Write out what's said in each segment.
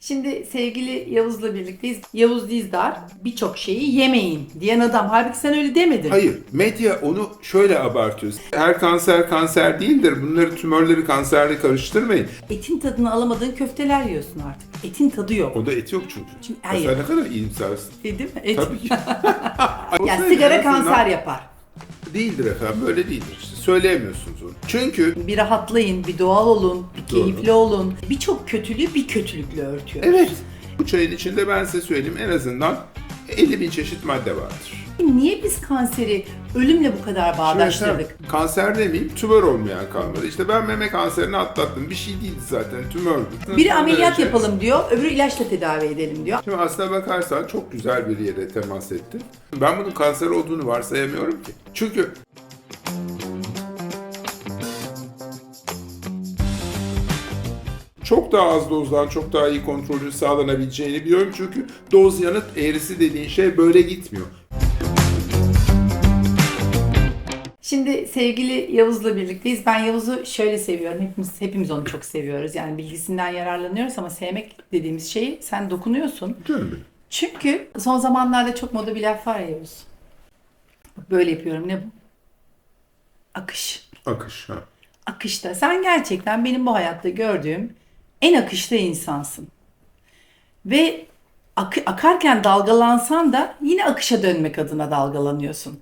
Şimdi sevgili Yavuz'la birlikteyiz. Yavuz Dizdar birçok şeyi yemeyin diyen adam. Halbuki sen öyle demedin. Hayır, medya onu şöyle abartıyor. Her kanser kanser değildir. Bunları tümörleri kanserle karıştırmayın. Etin tadını alamadığın köfteler yiyorsun artık. Etin tadı yok. O da et yok çünkü. Çünkü- hayır. Sen ne kadar iyimsersin. Değil mi? Et. Tabii ki. Ya sigara kanser yapar. Değildir efendim, böyle değildir. İşte söyleyemiyorsunuz onu. Çünkü Bir rahatlayın, bir doğal olun, bir Doğru. keyifli olun. Birçok kötülüğü bir kötülükle örtüyor. evet, bu çayın içinde ben size söyleyeyim en azından 50 bin çeşit madde vardır. Niye biz kanseri ölümle bu kadar bağdaştırdık? Şimdi kanser demeyeyim, tümör olmayan kalmadı. İşte ben meme kanserini atlattım. Bir şey değildi zaten, tümördü. Biri ameliyat derece- yapalım diyor, öbürü ilaçla tedavi edelim diyor. Şimdi aslına bakarsan çok güzel bir yere temas etti. Ben bunun kanser olduğunu varsayamıyorum ki. Çünkü çok daha az dozdan çok daha iyi kontrolün sağlanabileceğini biliyorum. Çünkü doz yanıt eğrisi dediğin şey böyle gitmiyor. Şimdi sevgili Yavuz'la birlikteyiz. Ben Yavuz'u şöyle seviyorum. Hepimiz hepimiz onu çok seviyoruz. Yani bilgisinden yararlanıyoruz ama sevmek dediğimiz şeyi sen dokunuyorsun. Mi? Çünkü son zamanlarda çok moda bir laf var ya Yavuz. Böyle yapıyorum. Ne bu? Akış. Akış. Ha. Akışta. Sen gerçekten benim bu hayatta gördüğüm en akışta insansın. Ve akı- akarken dalgalansan da yine akışa dönmek adına dalgalanıyorsun.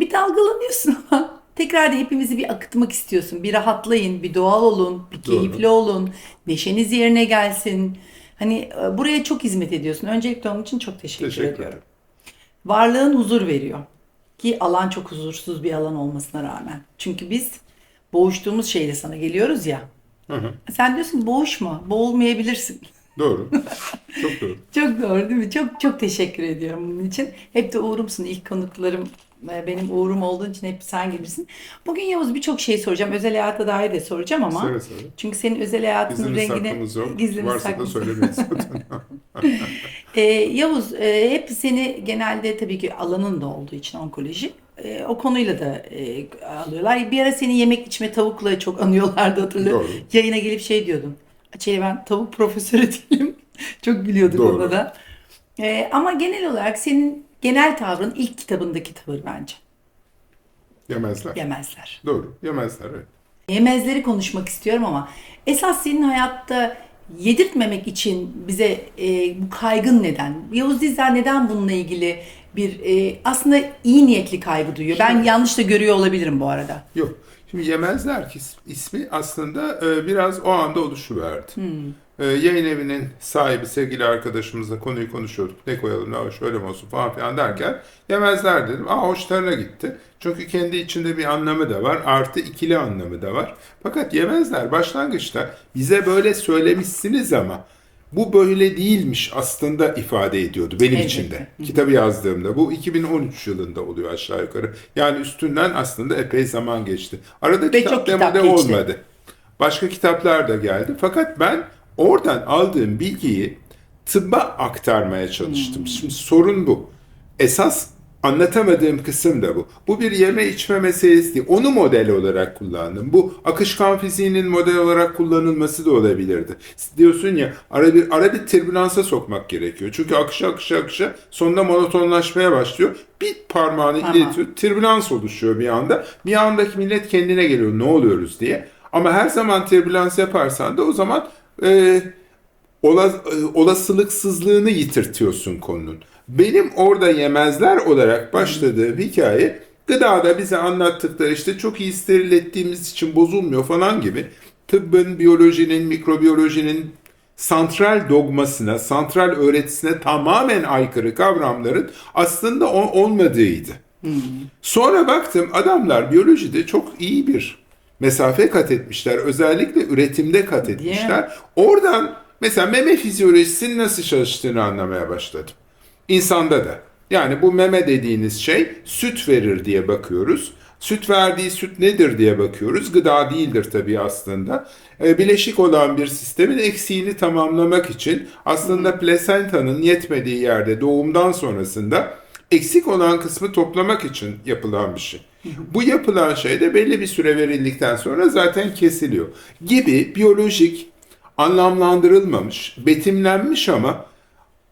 Bir dalgalanıyorsun ama tekrar da hepimizi bir akıtmak istiyorsun. Bir rahatlayın, bir doğal olun, bir Doğru. keyifli olun, neşeniz yerine gelsin. Hani e, buraya çok hizmet ediyorsun. Öncelikle onun için çok teşekkür, Teşekkür ediyorum. ederim. Varlığın huzur veriyor. Ki alan çok huzursuz bir alan olmasına rağmen. Çünkü biz boğuştuğumuz şeyle sana geliyoruz ya. Hı hı. Sen diyorsun boğuşma, boğulmayabilirsin. Doğru. Çok doğru. Çok doğru değil mi? Çok çok teşekkür ediyorum bunun için. Hep de uğurumsun. İlk konuklarım benim uğurum olduğun için hep sen gelirsin. Bugün Yavuz birçok şey soracağım. Özel hayata dair de soracağım ama. Seve seve. Çünkü senin özel hayatının Gizlimiz rengini saklımız yok. gizlimiz Varsa da saklımız- söylemeyiz zaten. Ee, Yavuz e, hep seni genelde tabii ki alanın da olduğu için onkoloji e, o konuyla da e, alıyorlar. Bir ara seni yemek içme tavukla çok anıyorlardı hatırlıyorum. Doğru. Yayına gelip şey diyordun. Açeli ben tavuk profesörü değilim. çok gülüyorduk Doğru. ona da. E, ama genel olarak senin genel tavrın ilk kitabındaki tavır bence. Yemezler. Yemezler. Doğru. Yemezler evet. Yemezleri konuşmak istiyorum ama esas senin hayatta yedirtmemek için bize e, bu kaygın neden? Yavuz Dizdar neden bununla ilgili bir e, aslında iyi niyetli kaygı duyuyor? Ben yanlış da görüyor olabilirim bu arada. Yok. Şimdi Yemezler ki ismi aslında e, biraz o anda oluşuverdi. E, yayın evinin sahibi sevgili arkadaşımızla konuyu konuşuyorduk. Ne koyalım ne şöyle mi olsun falan filan derken Yemezler dedim. Aa hoşlarına gitti. Çünkü kendi içinde bir anlamı da var. Artı ikili anlamı da var. Fakat Yemezler başlangıçta bize böyle söylemişsiniz ama bu böyle değilmiş aslında ifade ediyordu benim Elbette. için de. Kitabı yazdığımda. Bu 2013 yılında oluyor aşağı yukarı. Yani üstünden aslında epey zaman geçti. Arada Ve kitap demode geçti. olmadı. Başka kitaplar da geldi. Fakat ben oradan aldığım bilgiyi tıbba aktarmaya çalıştım. Hmm. Şimdi sorun bu. Esas anlatamadığım kısım da bu. Bu bir yeme içme meselesi değil. Onu model olarak kullandım. Bu akışkan fiziğinin model olarak kullanılması da olabilirdi. Diyorsun ya ara bir ara bir türbülansa sokmak gerekiyor. Çünkü akışa akışa akışa sonunda monotonlaşmaya başlıyor. Bir parmağını Tamam. iletiyor. Türbülans oluşuyor bir anda. Bir andaki millet kendine geliyor ne oluyoruz diye. Ama her zaman türbülans yaparsan da o zaman e, ola, olasılıksızlığını yitirtiyorsun konunun. Benim orada yemezler olarak başladığım hikaye gıdada bize anlattıkları işte çok iyi steril ettiğimiz için bozulmuyor falan gibi tıbbın, biyolojinin, mikrobiyolojinin santral dogmasına, santral öğretisine tamamen aykırı kavramların aslında olmadığıydı. Sonra baktım adamlar biyolojide çok iyi bir mesafe kat etmişler. Özellikle üretimde kat etmişler. Oradan mesela meme fizyolojisinin nasıl çalıştığını anlamaya başladım. İnsanda da. Yani bu meme dediğiniz şey süt verir diye bakıyoruz. Süt verdiği süt nedir diye bakıyoruz. Gıda değildir tabii aslında. E, bileşik olan bir sistemin eksiğini tamamlamak için aslında plasentanın yetmediği yerde doğumdan sonrasında eksik olan kısmı toplamak için yapılan bir şey. Bu yapılan şey de belli bir süre verildikten sonra zaten kesiliyor. Gibi biyolojik anlamlandırılmamış, betimlenmiş ama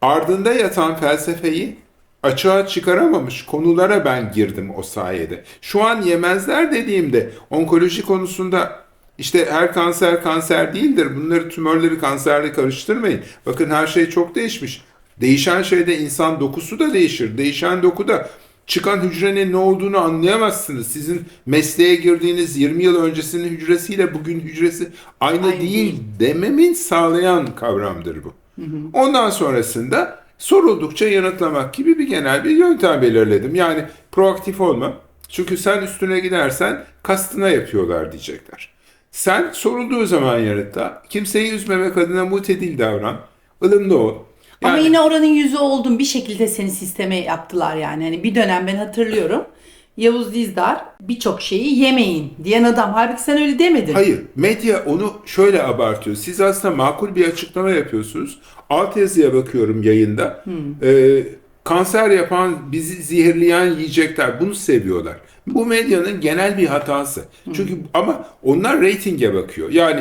ardında yatan felsefeyi açığa çıkaramamış konulara ben girdim o sayede. Şu an yemezler dediğimde onkoloji konusunda işte her kanser kanser değildir. Bunları tümörleri kanserle karıştırmayın. Bakın her şey çok değişmiş. Değişen şeyde insan dokusu da değişir. Değişen dokuda çıkan hücrenin ne olduğunu anlayamazsınız. Sizin mesleğe girdiğiniz 20 yıl öncesinin hücresiyle bugün hücresi aynı, Aynı değil, değil. dememin sağlayan kavramdır bu. Ondan sonrasında soruldukça yanıtlamak gibi bir genel bir yöntem belirledim. Yani proaktif olma. Çünkü sen üstüne gidersen kastına yapıyorlar diyecekler. Sen sorulduğu zaman yanıtla. Kimseyi üzmemek adına mutedil davran. ılımlı ol. Ama Yani- yine oranın yüzü oldun bir şekilde seni sisteme yaptılar yani. Hani bir dönem ben hatırlıyorum. Yavuz Dizdar birçok şeyi yemeyin diyen adam. Halbuki sen öyle demedin. Hayır, medya onu şöyle abartıyor. Siz aslında makul bir açıklama yapıyorsunuz. Alt yazıya bakıyorum yayında. Ee, kanser yapan, bizi zehirleyen yiyecekler. Bunu seviyorlar. Bu medyanın genel bir hatası. Çünkü ama onlar reytinge bakıyor. Yani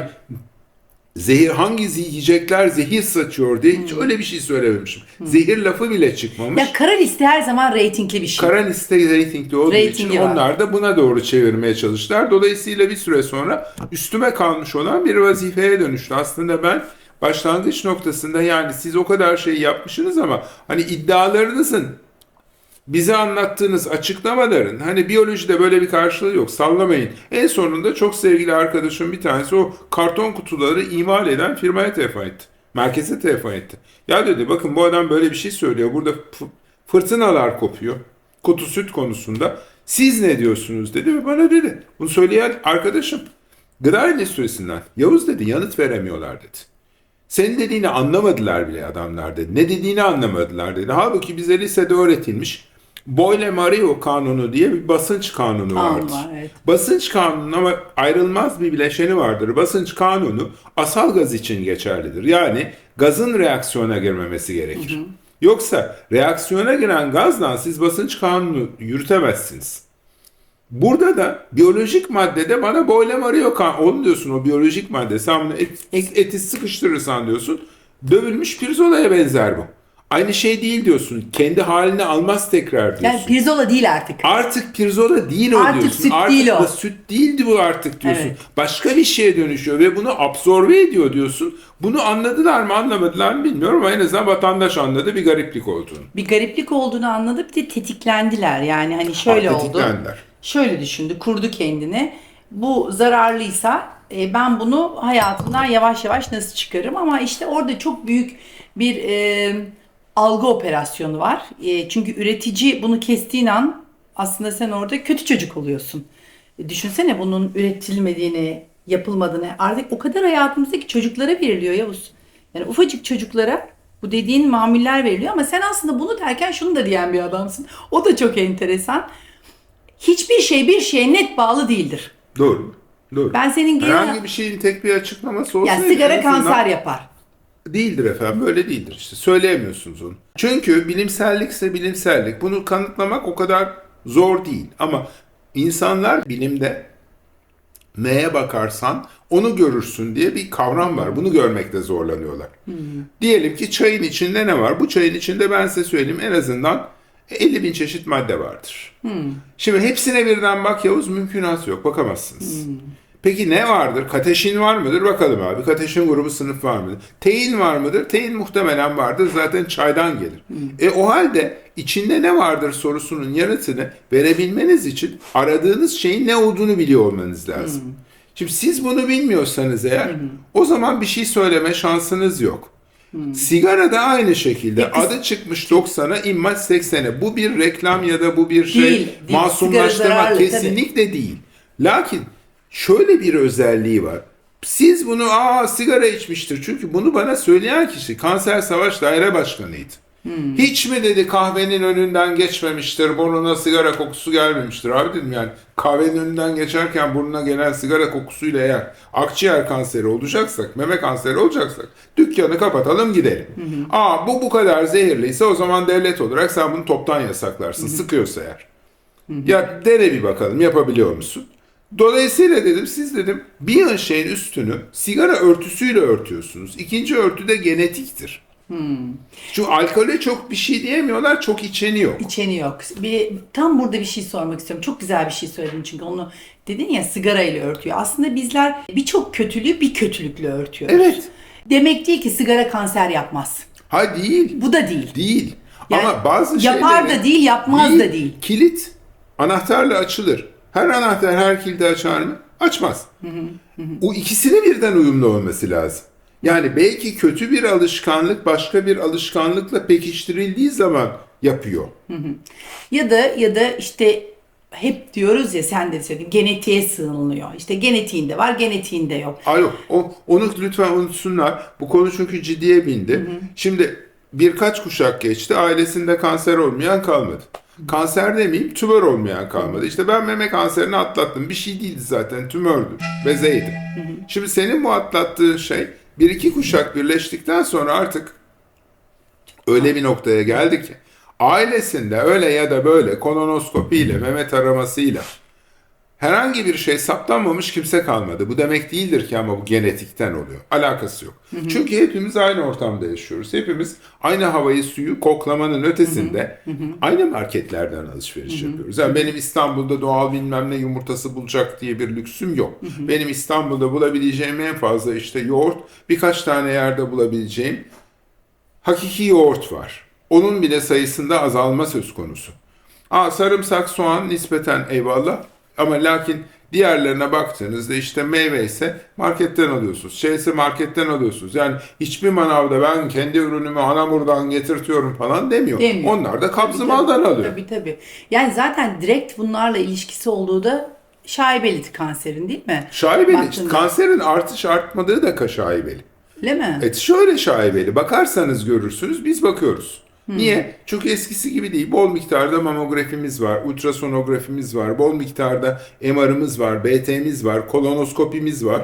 zehir hangi yiyecekler zehir saçıyor diye hiç öyle bir şey söylememişim. Zehir lafı bile çıkmamış. Ya kara liste her zaman reytingli bir şey. Kara liste reytingli olduğu Reytingi için var. onlar da buna doğru çevirmeye çalıştılar. Dolayısıyla bir süre sonra üstüme kalmış olan bir vazifeye dönüştü. Aslında ben başlangıç noktasında yani siz o kadar şey yapmışsınız ama hani iddialarınızın bize anlattığınız açıklamaların hani biyolojide böyle bir karşılığı yok sallamayın. En sonunda çok sevgili arkadaşım bir tanesi o karton kutuları imal eden firmaya telefon etti. Merkeze telefon etti. Ya dedi bakın bu adam böyle bir şey söylüyor. Burada fırtınalar kopuyor. Kutu süt konusunda. Siz ne diyorsunuz dedi ve bana dedi. Bunu söyleyen arkadaşım gıda endüstrisinden. Yavuz dedi yanıt veremiyorlar dedi. Senin dediğini anlamadılar bile adamlar dedi. Ne dediğini anlamadılar dedi. Halbuki bize lisede öğretilmiş Boyle-Mario kanunu diye bir basınç kanunu Kanun vardır. var, evet. Basınç kanunun ama ayrılmaz bir bileşeni vardır. Basınç kanunu asal gaz için geçerlidir. Yani gazın reaksiyona girmemesi gerekir. Yoksa reaksiyona giren gazla siz basınç kanunu yürütemezsiniz. Burada da biyolojik maddede bana boylem arıyor kan. Oğlum diyorsun o biyolojik madde. Sen bunu et, eti sıkıştırırsan diyorsun. Dövülmüş pirzolaya benzer bu. Aynı şey değil diyorsun. Kendi halini almaz tekrar diyorsun. Yani pirzola değil artık. Artık pirzola değil o Artık diyorsun. süt artık değil o. süt değildi bu artık diyorsun. Evet. Başka bir şeye dönüşüyor ve bunu absorbe ediyor diyorsun. Bunu anladılar mı anlamadılar mı bilmiyorum ama en azından vatandaş anladı bir gariplik olduğunu. Bir gariplik olduğunu anladı bir de tetiklendiler. Yani hani şöyle Ha, oldu. tetiklendiler. Şöyle düşündü, kurdu kendini. Bu zararlıysa e, ben bunu hayatımdan yavaş yavaş nasıl çıkarım? Ama işte orada çok büyük bir e, algı operasyonu var. E, çünkü üretici bunu kestiğin an aslında sen orada kötü çocuk oluyorsun. E, düşünsene bunun üretilmediğini, yapılmadığını. Artık o kadar hayatımızdaki çocuklara veriliyor Yavuz. Yani ufacık çocuklara bu dediğin mamuller veriliyor ama sen aslında bunu derken şunu da diyen bir adamsın. O da çok enteresan. Hiçbir şey bir şeye net bağlı değildir. Doğru. Doğru. Ben senin genel... Herhangi bir şeyin tek bir açıklaması olsaydı Ya sigara kanser yapar. Değildir efendim böyle değildir işte söyleyemiyorsunuz onu. Çünkü bilimsellikse bilimsellik bunu kanıtlamak o kadar zor değil ama insanlar bilimde neye bakarsan onu görürsün diye bir kavram var. Bunu görmekte zorlanıyorlar. Diyelim ki çayın içinde ne var? Bu çayın içinde ben size söyleyeyim en azından 50 bin çeşit madde vardır. Şimdi hepsine birden bak Yavuz mümkünat yok bakamazsınız. Peki ne vardır? Kateşin var mıdır? Bakalım abi. Kateşin grubu sınıf var mıdır? Tein var mıdır? Tein muhtemelen vardır. Zaten çaydan gelir. E o halde içinde ne vardır sorusunun yanıtını verebilmeniz için aradığınız şeyin ne olduğunu biliyor olmanız lazım. Şimdi siz bunu bilmiyorsanız eğer o zaman bir şey söyleme şansınız yok. Sigara da aynı şekilde Peki- adı çıkmış 90'a immaç 80'e. Bu bir reklam ya da bu bir şey Değil, değil. Masumlaştırma zararlı, tabii. kesinlikle değil. Lakin şöyle bir özelliği var. Siz bunu aa sigara içmiştir. Çünkü bunu bana söyleyen kişi Kanser Savaş Daire Başkanı'ydı. Hmm. Hiç mi dedi kahvenin önünden geçmemiştir, burnuna sigara kokusu gelmemiştir. Abi dedim yani kahvenin önünden geçerken burnuna gelen sigara kokusuyla eğer akciğer kanseri olacaksak, meme kanseri olacaksak dükkanı kapatalım gidelim. Aa bu bu kadar zehirliyse o zaman devlet olarak sen bunu toptan yasaklarsın sıkıyorsa eğer. Ya dene bir bakalım yapabiliyor musun? Dolayısıyla dedim siz dedim bir şeyin üstünü sigara örtüsüyle örtüyorsunuz. İkinci örtü de genetiktir. Çünkü alkole çok bir şey diyemiyorlar, çok içeni yok. İçeni yok. Bir, tam burada bir şey sormak istiyorum. Çok güzel bir şey söyledin çünkü onu dedin ya sigara ile örtüyor. Aslında bizler birçok kötülüğü bir kötülükle örtüyoruz. Evet. Demek değil ki sigara kanser yapmaz. Ha değil. Bu da değil. Değil. Yani Ama bazı yapar şeyleri... da değil, yapmaz da değil. Kilit anahtarla açılır. Her anahtar her kilidi açar mı? Açmaz. O ikisini birden uyumlu olması lazım. Yani belki kötü bir alışkanlık başka bir alışkanlıkla pekiştirildiği zaman yapıyor. Ya da ya da işte hep diyoruz ya sen de söyledin genetiğe sığınılıyor. İşte genetiğinde var, genetiğinde yok. Yok. O, onu lütfen unutsunlar. Bu konu çünkü ciddiye bindi. Şimdi birkaç kuşak geçti. Ailesinde kanser olmayan kalmadı. Kanser demeyeyim, tümör olmayan kalmadı. İşte ben meme kanserini atlattım. Bir şey değildi zaten, tümördü. Bezeydi. Şimdi senin bu atlattığın şey bir iki kuşak birleştikten sonra artık öyle bir noktaya geldi ki ailesinde öyle ya da böyle kolonoskopiyle, meme taramasıyla herhangi bir şey saptanmamış kimse kalmadı. Bu demek değildir ki ama bu genetikten oluyor. Alakası yok. Çünkü hepimiz aynı ortamda yaşıyoruz. Hepimiz aynı havayı, suyu koklamanın ötesinde aynı marketlerden alışveriş yapıyoruz. Yani benim İstanbul'da doğal bilmem ne yumurtası bulacak diye bir lüksüm yok. Benim İstanbul'da bulabileceğim en fazla işte yoğurt, birkaç tane yerde bulabileceğim hakiki yoğurt var. Onun bile sayısında azalma söz konusu. Aa, sarımsak, soğan nispeten eyvallah. Ama lakin diğerlerine baktığınızda işte meyve ise marketten alıyorsunuz. Şeyse marketten alıyorsunuz. Yani hiçbir manavda ben kendi ürünümü Anamur'dan getirtiyorum falan demiyor. Demiyor. Onlar da kabzı maldan alıyor. Tabii tabii. Yani zaten direkt bunlarla ilişkisi olduğu da şaibeli kanserin değil mi? Şaibeli. Baktığında. kanserin artış artmadığı da şaibeli. Değil mi? Evet şöyle şaibeli. Bakarsanız görürsünüz biz bakıyoruz. Niye? Çünkü eskisi gibi değil. Bol miktarda mamografimiz var, ultrasonografimiz var, bol miktarda MR'ımız var, BT'miz var, kolonoskopimiz var,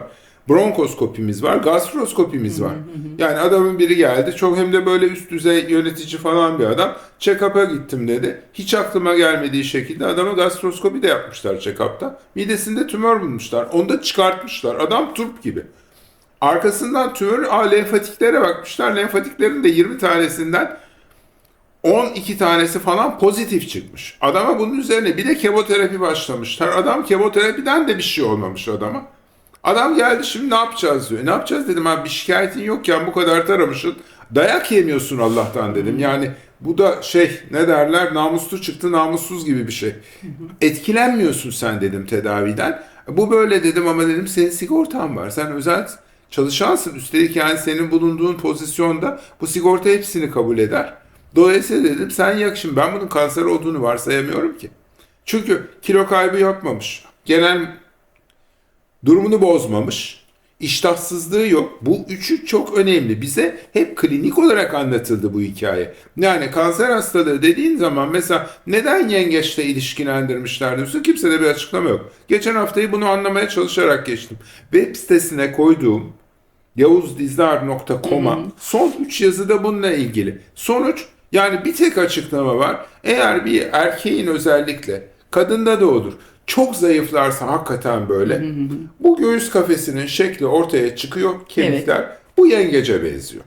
bronkoskopimiz var, gastroskopimiz var. Yani adamın biri geldi, çok hem de böyle üst düzey yönetici falan bir adam. Check-up'a gittim dedi. Hiç aklıma gelmediği şekilde adama gastroskopi de yapmışlar check-up'ta. Midesinde tümör bulmuşlar. Onu da çıkartmışlar. Adam turp gibi. Arkasından tümör, aa, lenfatiklere bakmışlar. Lenfatiklerin de 20 tanesinden 12 tanesi falan pozitif çıkmış. Adama bunun üzerine bir de kemoterapi başlamışlar. Adam kemoterapiden de bir şey olmamış adama. Adam geldi şimdi ne yapacağız diyor. E, ne yapacağız dedim abi bir şikayetin yokken bu kadar taramışsın. Dayak yemiyorsun Allah'tan dedim. Yani bu da şey ne derler namuslu çıktı namussuz gibi bir şey. Etkilenmiyorsun sen dedim tedaviden. Bu böyle dedim ama dedim senin sigortan var. Sen özel çalışansın. Üstelik yani senin bulunduğun pozisyonda bu sigorta hepsini kabul eder. Dolayısıyla dedim sen yak şimdi ben bunun kanser olduğunu varsayamıyorum ki. Çünkü kilo kaybı yapmamış. Genel durumunu bozmamış. İştahsızlığı yok. Bu üçü çok önemli. Bize hep klinik olarak anlatıldı bu hikaye. Yani kanser hastalığı dediğin zaman mesela neden yengeçle ilişkilendirmişler diyorsun kimsede bir açıklama yok. Geçen haftayı bunu anlamaya çalışarak geçtim. Web sitesine koyduğum yavuzdizdar.com'a son 3 yazıda bununla ilgili. Sonuç yani bir tek açıklama var. Eğer bir erkeğin özellikle kadında da olur. Çok zayıflarsa hakikaten böyle. bu göğüs kafesinin şekli ortaya çıkıyor. Kemikler bu yengece benziyor.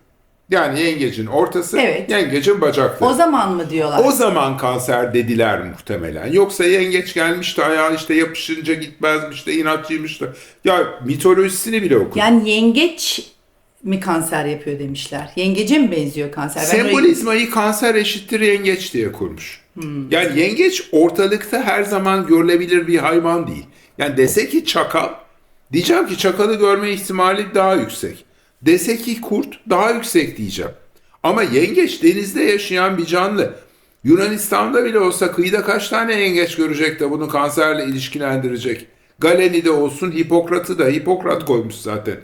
Yani yengecin ortası, Evet. yengecin bacakları. O zaman mı diyorlar? O zaman kanser dediler muhtemelen. Yoksa yengeç gelmişti ayağı işte yapışınca gitmezmiş de inatçıymış da. Ya mitolojisini bile okudum. Yani yengeç mi kanser yapıyor demişler. Yengece mi benziyor kanser? Ben öyle- Sembolizmayı kanser eşittir yengeç diye kurmuş. Yani yengeç ortalıkta her zaman görülebilir bir hayvan değil. Yani dese ki çakal, diyeceğim ki çakalı görme ihtimali daha yüksek. Dese ki kurt daha yüksek diyeceğim. Ama yengeç denizde yaşayan bir canlı. Yunanistan'da bile olsa kıyıda kaç tane yengeç görecek de bunu kanserle ilişkilendirecek. Galeni de olsun Hipokrat'ı da Hipokrat koymuş zaten.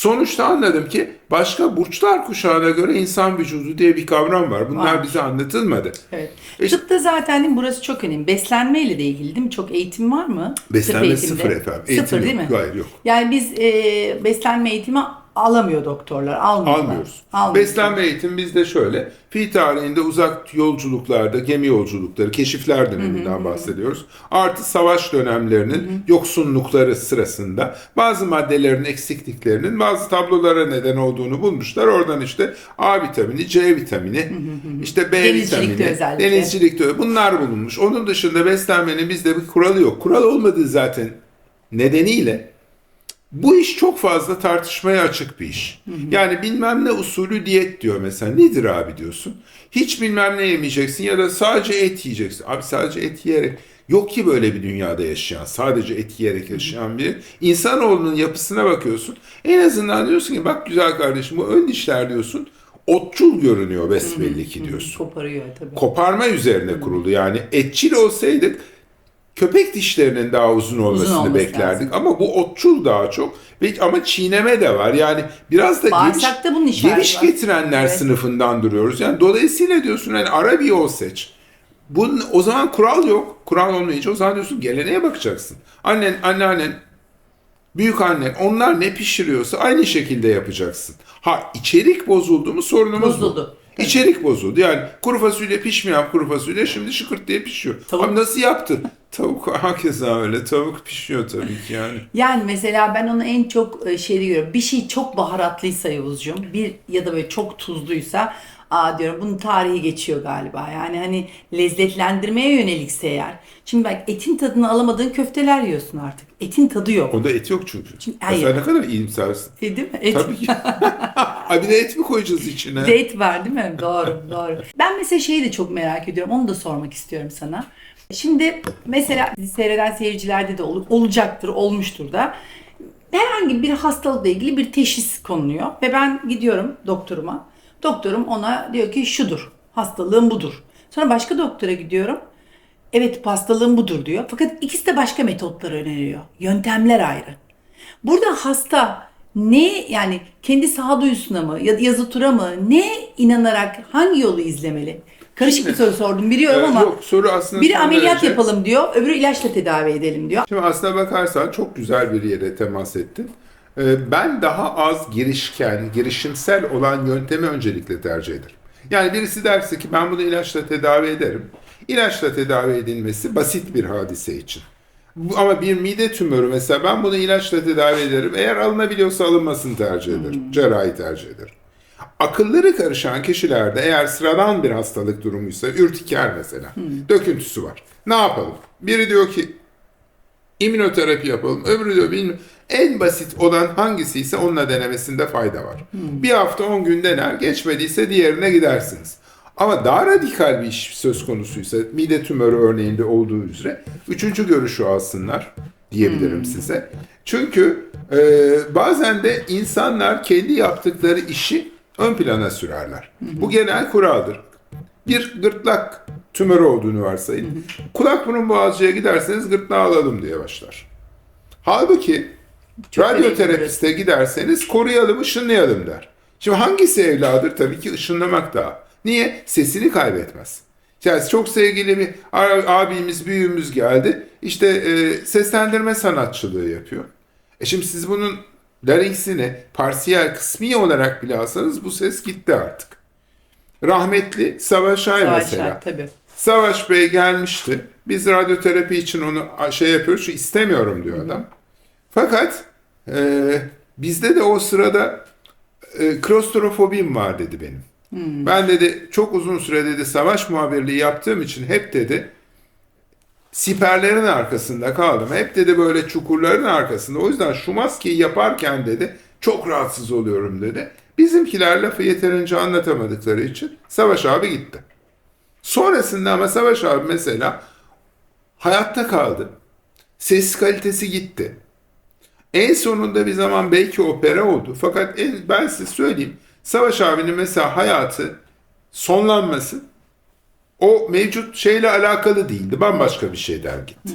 Sonuçta anladım ki başka burçlar kuşağına göre insan vücudu diye bir kavram var. Bunlar Var. bize anlatılmadı. Evet. E- Tıpta zaten değil mi? burası çok önemli. Beslenmeyle de ilgili değil mi? Çok eğitim var mı? Beslenme eğitimde. sıfır efendim. Eğitim sıfır değil yok. mi? Hayır yok. Yani biz e, beslenme eğitimi alamıyor doktorlar. Almıyorlar. Almıyoruz. Almıyoruz. Beslenme eğitimi bizde şöyle. Fi tarihinde uzak yolculuklarda, gemi yolculukları, keşifler döneminden bahsediyoruz. Artı savaş dönemlerinin yoksunlukları sırasında bazı maddelerin eksikliklerinin bazı tablolara neden olduğunu bulmuşlar. Oradan işte A vitamini, C vitamini, işte B Denizcilikte vitamini, özellikle. denizcilikte bunlar bulunmuş. Onun dışında beslenmenin bizde bir kuralı yok. Kural olmadığı zaten nedeniyle bu iş çok fazla tartışmaya açık bir iş. Yani bilmem ne usulü diyet diyor mesela. Nedir abi diyorsun. Hiç bilmem ne yemeyeceksin ya da sadece et yiyeceksin. Abi sadece et yiyerek yok ki böyle bir dünyada yaşayan, sadece et yiyerek yaşayan bir insanoğlunun yapısına bakıyorsun. En azından diyorsun ki bak güzel kardeşim bu ön dişler diyorsun. Otçul görünüyor besbelli ki diyorsun Koparıyor tabii. koparma üzerine kuruldu. Yani etçil olsaydık köpek dişlerinin daha uzun olmasını olması beklerdik. Ama bu otçul daha çok. Ve ama çiğneme de var. Yani biraz da Bağırsakta bunun işareti geviş var. getirenler Evet. sınıfından duruyoruz. Yani dolayısıyla diyorsun hani ara bir yol seç. Bunun, o zaman kural yok. Kural olmayınca o zaman diyorsun geleneğe bakacaksın. Annen, anneannen, büyük annen onlar ne pişiriyorsa aynı şekilde yapacaksın. Ha içerik bozuldu mu sorunumuz Bozuldu. bu. İçerik bozuldu. Yani kuru fasulye pişmeyen kuru fasulye şimdi şıkırt diye pişiyor. Tavuk- Abi nasıl yaptın? Tavuk hakeza öyle. Tavuk pişiyor tabii ki yani. Yani mesela ben onu en çok e, şeyde görüyorum. Bir şey çok baharatlıysa Yavuzcuğum, bir ya da böyle çok tuzluysa aa diyorum bunun tarihi geçiyor galiba. Yani hani lezzetlendirmeye yönelikse eğer. Şimdi bak etin tadını alamadığın köfteler yiyorsun artık. Etin tadı yok. Onda et yok çünkü. Şimdi- hayır. ne kadar iyimsersin. E, değil mi? Et. Tabii ki. Ay bir de et mi koyacağız içine? Date var değil mi? Doğru, doğru. Ben mesela şeyi de çok merak ediyorum. Onu da sormak istiyorum sana. Şimdi mesela seyreden seyircilerde de ol- olacaktır, olmuştur da. Herhangi bir hastalıkla ilgili bir teşhis konuluyor ve ben gidiyorum doktoruma. Doktorum ona diyor ki şudur, hastalığın budur. Sonra başka doktora gidiyorum. Evet hastalığın budur diyor. Fakat ikisi de başka metotlar öneriyor. Yöntemler ayrı. Burada hasta ne yani kendi sağduyusuna mı ya da yazı tura mı ne inanarak hangi yolu izlemeli? Karışık bir soru sordum biliyorum Ee, ama yok soru aslında biri ameliyat derece- yapalım diyor, öbürü ilaçla tedavi edelim diyor. Şimdi aslına bakarsan çok güzel bir yere temas ettin. Ee, Ben daha az girişken, girişimsel olan yöntemi öncelikle tercih ederim. Yani birisi derse ki ben bunu ilaçla tedavi ederim. İlaçla tedavi edilmesi basit bir hadise için. Ama bir mide tümörü mesela ben bunu ilaçla tedavi ederim. Eğer alınabiliyorsa alınmasını tercih ederim. Cerrahi tercih ederim. Akılları karışan kişilerde eğer sıradan bir hastalık durumuysa, ürtiker mesela, döküntüsü var. Ne yapalım? Biri diyor ki İmmünoterapi yapalım. Öbürü diyor bilmiyorum. En basit olan hangisi ise onunla denemesinde fayda var. Bir hafta 10 gün dener. Geçmediyse diğerine gidersiniz. Ama daha radikal bir iş söz konusuysa mide tümörü örneğinde olduğu üzere üçüncü görüşü alsınlar diyebilirim size. Çünkü e, bazen de insanlar kendi yaptıkları işi ön plana sürerler. Bu genel kuraldır bir gırtlak tümörü olduğunu varsayın. Kulak burun boğazcıya giderseniz gırtlağı alalım diye başlar. Halbuki radyoterapiste giderseniz koruyalım, ışınlayalım der. Şimdi hangisi evladır? Tabii ki ışınlamak daha. Niye? Sesini kaybetmez. Yani çok sevgili bir abimiz, büyüğümüz geldi. İşte e, seslendirme sanatçılığı yapıyor. E şimdi siz bunun larynxini parsiyel kısmi olarak bile alsanız bu ses gitti artık. Rahmetli Savaş Ay Savaş mesela. tabii. Savaş Bey gelmişti. Biz radyoterapi için onu şey yapıyoruz. Şu istemiyorum diyor adam. Fakat e, bizde de o sırada e, klostrofobim var dedi benim. Ben dedi çok uzun süre dedi savaş muhabirliği yaptığım için hep dedi siperlerin arkasında kaldım. Hep dedi böyle çukurların arkasında. O yüzden şu maskeyi yaparken dedi çok rahatsız oluyorum dedi. Bizimkiler lafı yeterince anlatamadıkları için Savaş abi gitti. Sonrasında ama Savaş abi mesela hayatta kaldı. Ses kalitesi gitti. En sonunda bir zaman belki opera oldu. Fakat en, ben size söyleyeyim. Savaş abinin mesela hayatı sonlanması o mevcut şeyle alakalı değildi. Bambaşka bir şeyden gitti.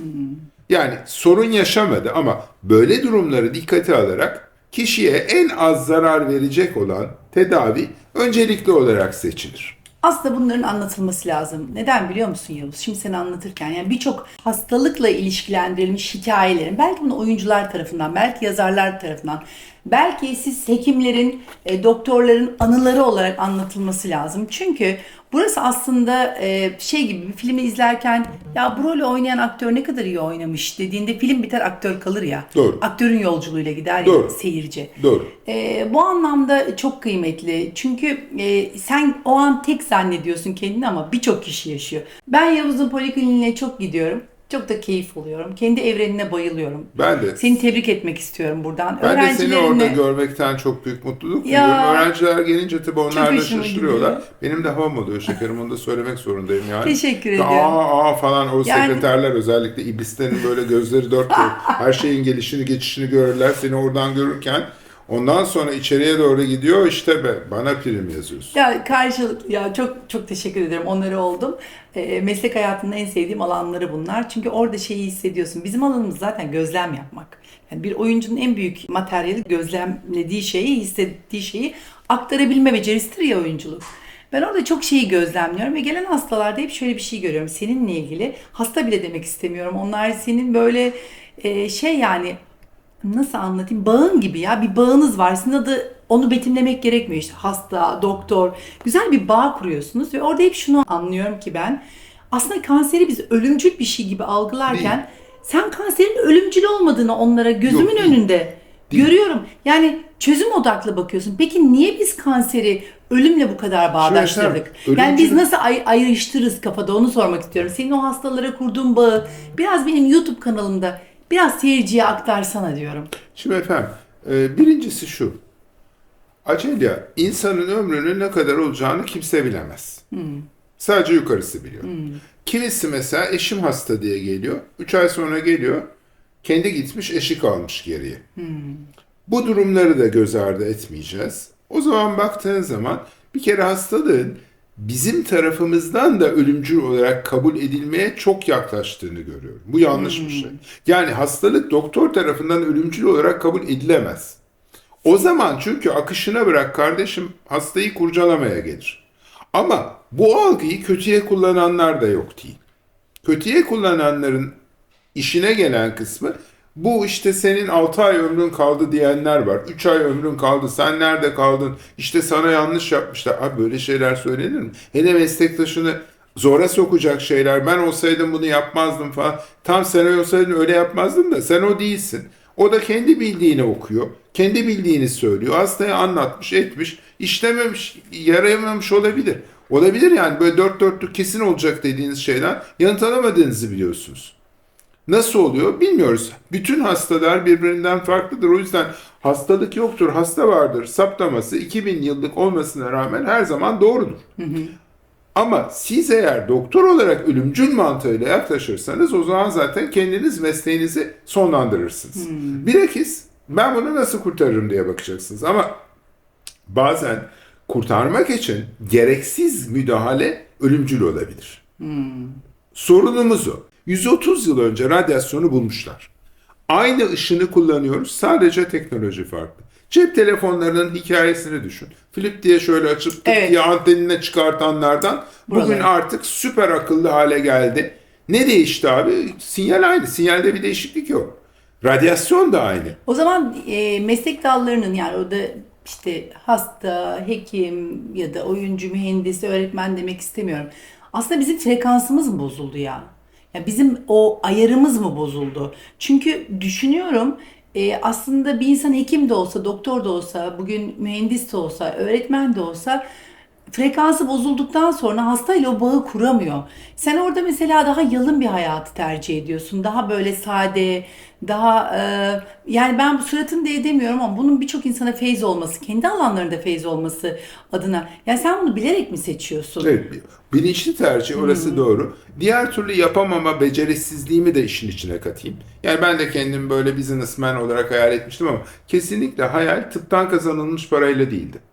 Yani sorun yaşamadı ama böyle durumları dikkate alarak kişiye en az zarar verecek olan tedavi öncelikli olarak seçilir. Aslında bunların anlatılması lazım. Neden biliyor musun Yavuz? Şimdi sen anlatırken yani birçok hastalıkla ilişkilendirilmiş hikayelerin belki bunu oyuncular tarafından, belki yazarlar tarafından belki siz hekimlerin, e, doktorların anıları olarak anlatılması lazım. Çünkü burası aslında e, şey gibi bir filmi izlerken ya bu rolü oynayan aktör ne kadar iyi oynamış dediğinde film biter aktör kalır ya. Doğru. Aktörün yolculuğuyla gider Doğru. ya seyirci. Doğru. Ee, bu anlamda çok kıymetli. Çünkü e, sen o an tek zannediyorsun kendini ama birçok kişi yaşıyor. Ben Yavuz'un polikliniğine çok gidiyorum. Çok da keyif alıyorum. Kendi evrenine bayılıyorum. Ben de. Seni tebrik etmek istiyorum buradan. Ben de seni orada görmekten çok büyük mutluluk Ya. duyuyorum. Öğrenciler gelince tabii onlar da şaşırıyorlar. gidiyor. Benim de havam oluyor şekerim onu da söylemek zorundayım yani. Teşekkür ediyorum. Aa, aa falan o Yani- sekreterler özellikle iblislerin böyle gözleri dört dört her şeyin gelişini geçişini görürler seni oradan görürken ondan sonra içeriye doğru gidiyor işte be bana prim yazıyorsun. Ya karşılıklı ya çok çok teşekkür ederim. Onları oldum. Ee, meslek hayatında en sevdiğim alanları bunlar. Çünkü orada şeyi hissediyorsun. Bizim alanımız zaten gözlem yapmak. Yani bir oyuncunun en büyük materyali gözlemlediği şeyi, hissettiği şeyi aktarabilme becerisidir ya oyunculuk. Ben orada çok şeyi gözlemliyorum ve gelen hastalarda hep şöyle bir şey görüyorum. Seninle ilgili hasta bile demek istemiyorum. Onlar senin böyle e, şey yani nasıl anlatayım bağın gibi ya bir bağınız var. Sizin adı onu betimlemek gerekmiyor işte hasta, doktor. Güzel bir bağ kuruyorsunuz ve orada hep şunu anlıyorum ki ben aslında kanseri biz ölümcül bir şey gibi algılarken sen kanserin ölümcül olmadığını onlara gözümün Yok, değil. önünde Değil. görüyorum. Yani çözüm odaklı bakıyorsun. Peki niye biz kanseri ölümle bu kadar bağdaştırdık? Şimdi Yani biz nasıl ay- ayrıştırırız kafada onu sormak istiyorum. Senin o hastalara kurduğun bağı biraz benim YouTube kanalımda biraz seyirciye aktarsana diyorum. Şimdi efendim e, birincisi şu. Acele insanın ömrünün ne kadar olacağını kimse bilemez. Sadece yukarısı biliyor. Kimisi mesela eşim hasta diye geliyor. 3 ay sonra geliyor. Kendi gitmiş eşi kalmış geriye. Bu durumları da göz ardı etmeyeceğiz. O zaman baktığın zaman bir kere hastalığın bizim tarafımızdan da ölümcül olarak kabul edilmeye çok yaklaştığını görüyorum. Bu yanlış bir şey. Yani hastalık doktor tarafından ölümcül olarak kabul edilemez. O zaman çünkü akışına bırak kardeşim hastayı kurcalamaya gelir. Ama bu algıyı kötüye kullananlar da yok değil. Kötüye kullananların işine gelen kısmı bu işte senin 6 ay ömrün kaldı diyenler var. 3 ay ömrün kaldı. Sen nerede kaldın? İşte sana yanlış yapmışlar. Abi böyle şeyler söylenir mi? Hele meslektaşını zora sokacak şeyler. Ben olsaydım bunu yapmazdım falan. Tam sen olsaydın öyle yapmazdın da sen o değilsin. O da kendi bildiğini okuyor. Kendi bildiğini söylüyor. Hastaya anlatmış, etmiş. işlememiş, yarayamamış olabilir. Olabilir yani böyle dört dörtlük kesin olacak dediğiniz şeyden yanıt alamadığınızı biliyorsunuz. Nasıl oluyor bilmiyoruz. Bütün hastalar birbirinden farklıdır. O yüzden hastalık yoktur, hasta vardır. Saptaması 2000 yıllık olmasına rağmen her zaman doğrudur. Ama siz eğer doktor olarak ölümcül mantığıyla yaklaşırsanız o zaman zaten kendiniz mesleğinizi sonlandırırsınız. Bilakis ben bunu nasıl kurtarırım diye bakacaksınız. Ama bazen kurtarmak için gereksiz müdahale ölümcül olabilir. Sorunumuz o. 130 yıl önce radyasyonu bulmuşlar. Aynı ışını kullanıyoruz. Sadece teknoloji farklı. Cep telefonlarının hikayesini düşün. Flip diye şöyle açıp Evet. diye antenine çıkartanlardan bugün Buraları. artık süper akıllı hale geldi. Ne değişti abi? Sinyal aynı. Sinyalde bir değişiklik yok. Radyasyon da aynı. O zaman e, meslek dallarının yani orada işte hasta, hekim ya da oyuncu, mühendis, öğretmen demek istemiyorum. Aslında bizim frekansımız mı bozuldu ya? Ya bizim o ayarımız mı bozuldu? Çünkü düşünüyorum e, aslında bir insan hekim de olsa, doktor da olsa, bugün mühendis de olsa, öğretmen de olsa frekansı bozulduktan sonra hastayla o bağı kuramıyor. Sen orada mesela daha yalın bir hayatı tercih ediyorsun. Daha böyle sade, daha e, yani ben bu suratını da edemiyorum ama bunun birçok insana feyz olması, kendi alanlarında feyz olması adına. Yani sen bunu bilerek mi seçiyorsun? Evet, bilinçli tercih orası doğru. Diğer türlü yapamama becerisizliğimi de işin içine katayım. Yani ben de kendimi böyle businessman olarak hayal etmiştim ama kesinlikle hayal tıptan kazanılmış parayla değildi.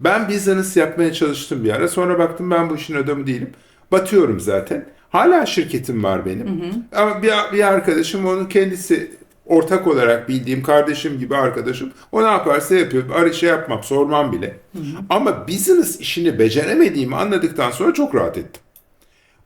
Ben business yapmaya çalıştım bir ara. Sonra baktım ben bu işin adamı değilim. Batıyorum zaten. Hala şirketim var benim. Ama bir, bir arkadaşım onun kendisi ortak olarak bildiğim kardeşim gibi arkadaşım. O ne yaparsa yapıyor. Arı şey yapmam, sormam bile. Ama business işini beceremediğimi anladıktan sonra çok rahat ettim.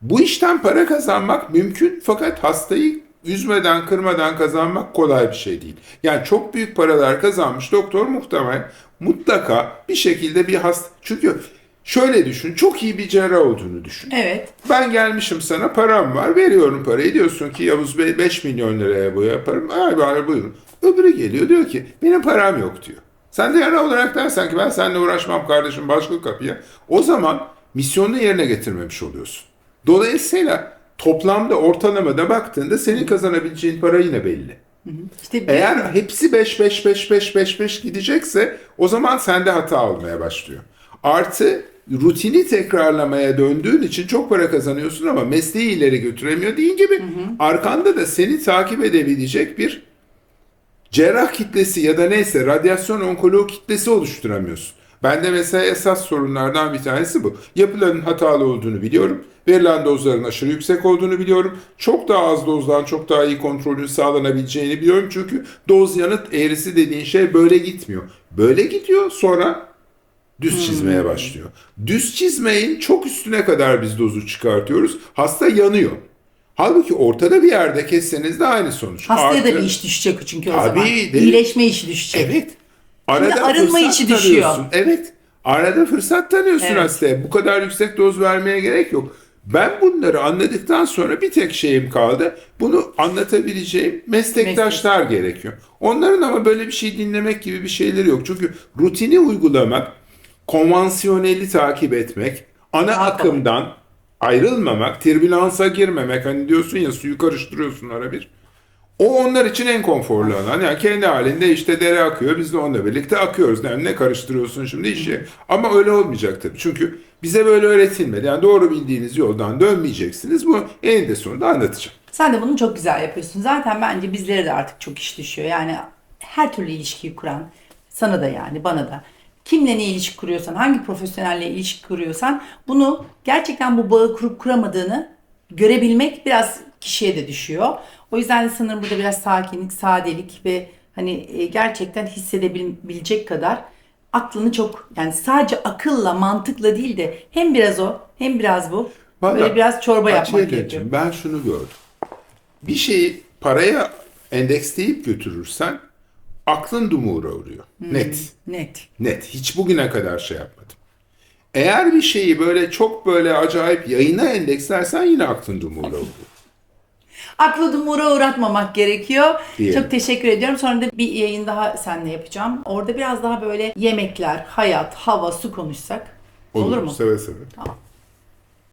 Bu işten para kazanmak mümkün fakat hastayı üzmeden kırmadan kazanmak kolay bir şey değil. Yani çok büyük paralar kazanmış doktor muhtemelen mutlaka bir şekilde bir hasta çünkü şöyle düşün çok iyi bir cerrah olduğunu düşün. Evet. Ben gelmişim sana param var veriyorum parayı diyorsun ki Yavuz Bey 5 milyon liraya bu yaparım. Ay bari buyurun. Öbürü geliyor diyor ki benim param yok diyor. Sen de yana olarak dersen ki ben seninle uğraşmam kardeşim başka kapıya. O zaman misyonunu yerine getirmemiş oluyorsun. Dolayısıyla toplamda ortalamada baktığında senin kazanabileceğin para yine belli. İşte Eğer hepsi 5 5 5 5 5 5 gidecekse o zaman sende hata olmaya başlıyor. Artı rutini tekrarlamaya döndüğün için çok para kazanıyorsun ama mesleği ileri götüremiyor değil gibi arkanda da seni takip edebilecek bir cerrah kitlesi ya da neyse radyasyon onkoloğu kitlesi oluşturamıyorsun. Bende mesela esas sorunlardan bir tanesi bu. Yapıların hatalı olduğunu biliyorum. Verilen dozların aşırı yüksek olduğunu biliyorum. Çok daha az dozdan çok daha iyi kontrolün sağlanabileceğini biliyorum. Çünkü doz yanıt eğrisi dediğin şey böyle gitmiyor. Böyle gidiyor sonra düz çizmeye başlıyor. Düz çizmeyin çok üstüne kadar biz dozu çıkartıyoruz. Hasta yanıyor. Halbuki ortada bir yerde kesseniz de aynı sonuç. hastaya da Artı- bir iş düşecek çünkü o Tabii, zaman. değil. İyileşme işi düşecek. Evet. Arada arınma fırsat içi düşüyor. tanıyorsun. Evet. Arada fırsat tanıyorsun Evet. hastaya. Bu kadar yüksek doz vermeye gerek yok. Ben bunları anladıktan sonra bir tek şeyim kaldı. Bunu anlatabileceğim meslektaşlar gerekiyor. Onların ama böyle bir şey dinlemek gibi bir şeyleri yok. Çünkü rutini uygulamak, konvansiyoneli takip etmek, ana Daha akımdan ayrılmamak, türbülansa girmemek. Hani diyorsun ya suyu karıştırıyorsun ara bir. O onlar için en konforlu alan. Yani kendi halinde işte dere akıyor. Biz de onunla birlikte akıyoruz. Yani ne karıştırıyorsun şimdi işi? Ama öyle olmayacak tabii. Çünkü bize böyle öğretilmedi. Yani doğru bildiğiniz yoldan dönmeyeceksiniz. Bu eninde sonunda anlatacağım. Sen de bunu çok güzel yapıyorsun. Zaten bence bizlere de artık çok iş düşüyor. Yani her türlü ilişkiyi kuran, sana da yani bana da. Kimle ne ilişki kuruyorsan, hangi profesyonelle ilişki kuruyorsan bunu gerçekten bu bağı kurup kuramadığını görebilmek biraz kişiye de düşüyor. O yüzden de sanırım burada biraz sakinlik, sadelik ve hani e, gerçekten hissedebilecek kadar aklını çok yani sadece akılla, mantıkla değil de hem biraz o hem biraz bu böyle Vallahi biraz çorba yapmak gerekiyor. Ben şunu gördüm. Bir şeyi paraya endeksleyip götürürsen aklın dumura uğruyor. Net. Net. Net. Hiç bugüne kadar şey yapmadım. Eğer bir şeyi böyle çok böyle acayip yayına endekslersen yine aklın dumura oluyor. Aklı dumura uğratmamak gerekiyor. Diyelim. Çok teşekkür ediyorum. Sonra da bir yayın daha seninle yapacağım. Orada biraz daha böyle yemekler, hayat, hava, su konuşsak. Olur, mu? Seve seve. Tamam.